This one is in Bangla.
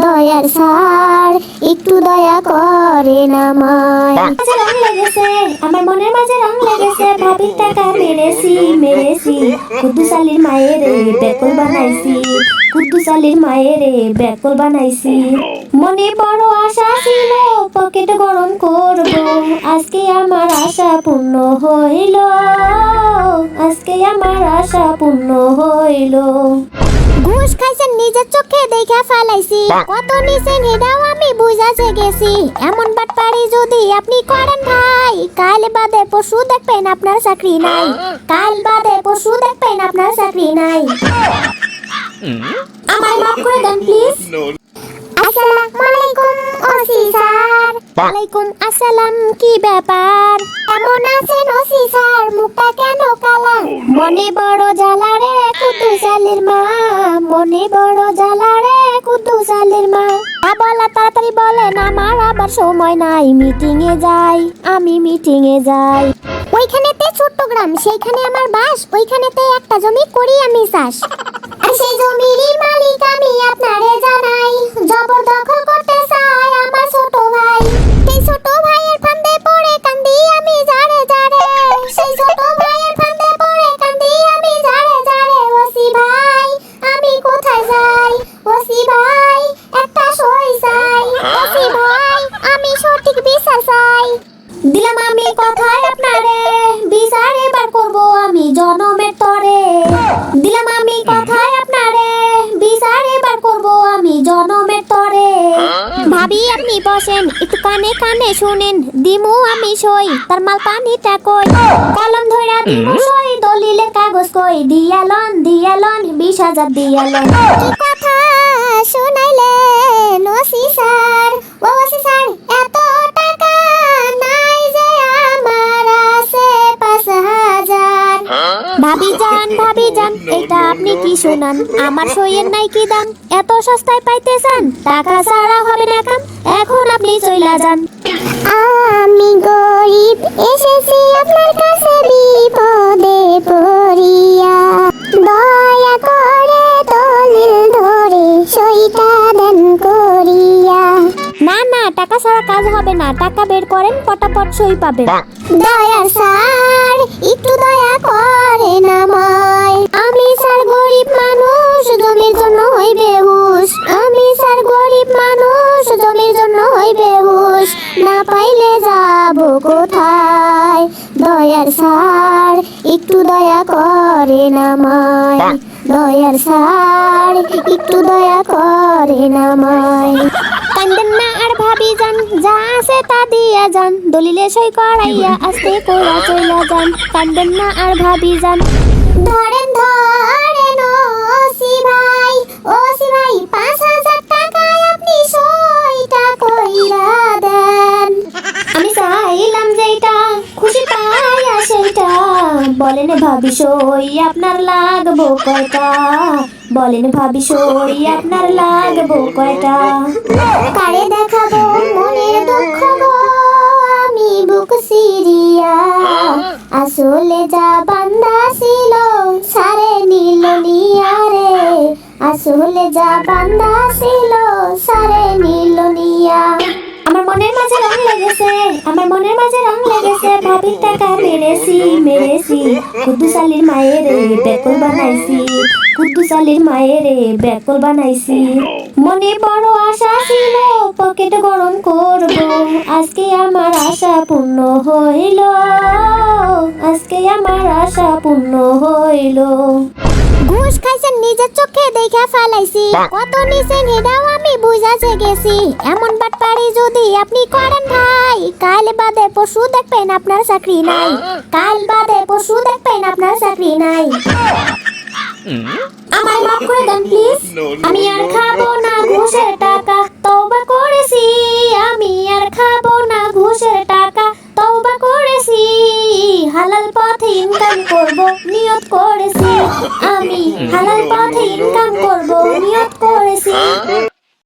দয়ার সার একটু দয়া করে না মায়। রং লেগেছে আমার মনের মাঝে রং লেগেছে ভাবির টাকা মেরেছি মেরেছি। কুদ্দুস আলীর মায়ের বেকল বানাইছি কুদ্দুস আলীর মায়ের বেকল বানাইছি। মনে বড় আশা ছিল পকেট গরম করব। আজকে আমার আশা পূর্ণ হইল আজকে আমার আশা পূর্ণ হইল। ঘুষ খাইছেন নিজের চোখে দেখা ফালাইছি। কত নিছেন এটাও আমি বুঝাতে গেছি এমন বাটপাড়ি যদি আপনি করেন ভাই। কাল বাদে পশু দেখবেন আপনার চাকরি নাই। কাল বাদে পশু দেখবেন আপনার চাকরি নাই। আমায় মাফ করে দেন প্লিজ। আসসালামু আলাইকুম ওসি স্যার। ওয়ালাইকুম আসসালাম কি ব্যাপার? কেমন আছেন ওসি স্যার? মুখটা কেন মনে বড় জ্বালা রে কুদ্দুস মা। মনে বড় জ্বালা রে কুদ্দুস মা। বলা তাড়াতাড়ি বলেন, আমার আবার সময় নাই। মিটিং এ যাই, আমি মিটিং এ যাই। ওইখানেতে ছোট্ট গ্রাম, সেইখানে আমার বাস, ওইখানেতে একটা জমি করি আমি চাষ। আর সেই জমিরই মালিক আমি, আপনারে দিলাম আমি কথায় আপনারে। বিচার এবার করব আমি জনমের তরে। ভাবি আপনি বসেন একটু কানে কানে শুনেন। দিমু আমি সই তার মাল পানিটা কই? কলম ধইরা দিমু সই দলিলের কাগজ কই? দিয়ালন দিয়ালন বিশ হাজার দিয়ালন কি কথা শুনাইলেন ওসি স্যার? ভাবি যান ভাবি যান, এটা আপনি কি শুনান? আমার সইয়ের নাই কি দাম? এত সস্তায় পাইতে চান? টাকা ছাড়া হবে না কাম। এখন আপনি চইলা যান। আমি গরিব, এসেছি আপনার কাছে বিপদে পড়িয়া। দয়া করে দলিল ধরে সইটা টাকা ছাড়া কাজ হবে না। টাকা বের করেন, পটাপট সই পাবেন। দয়ার স্যার, একটু দয়া করে না মায় আমি স্যার গরিব মানুষ, জমির জন্য হই বেহুশ। আমি স্যার গরিব মানুষ, জমির জন্য হই বেহুশ। না পাইলে যাব কোথায়? দয়ার স্যার, একটু দয়া করে না মায় দয়ার স্যার, একটু দয়া করে না মায় কান্দেন না আর ভাবি তা দিয়া যান, দলিলে সই করাইয়া আস্তে কইরা চইলা যান, কান্দেন না আর ভাবি যান। ধরেন ধরেন, ওসি ভাই ওসি ভাই, পাঁচ হাজার টাকায় আপনি সইটা কইরা দেন। আমি চাইলাম যেটা খুশি পাইয়া সেইটা। বলেন ভাবি সই আপনার লাগবো কয়টা? বলেন ভাবি সই আপনার লাগবো কয়টা? কারে দেখাবো? সিরিয়া। আসলে যা বান্দা ছিল, সারে নীল নিয়ারে। আসলে যা বান্দা ছিল, সারে নীল নিয়া। আমার মনের মাঝে রং লেগেছে, আমার মনের মাঝে রং ভাবির টাকা মেরেছি মেরেছি। কুদ্দুস আলীর মায়ের বেকল বানাইছি, কুদ্দুস আলীর মায়ের বেকল বানাইছি। মনে বড় আশা ছিল, পকেট গরম করব। আজকে আমার আশা পূর্ণ হইল, আজকে আমার আশা পূর্ণ হইল। ঘুষ খাইছেন নিজের চোখে দেখা ফালাইছি। কত নিছেন এটাও আমি বুঝাতে গেছি এমন বাটপাড়ি যদি আপনি করেন ভাই কাল বাদে পশু দেখবেন আপনার চাকরি নাই কাল বাদে পশু দেখবেন আপনার চাকরি নাই আমার মাফ করে দেন প্লিজ আমি আর খাব না ঘুষের টাকা তওবা করেছি আমি আর খাব না ঘুষের টাকা তওবা করেছি হালাল পথে ইনকাম করব নিয়ত করেছি আমি হালাল পথে ইনকাম করব নিয়ত করেছি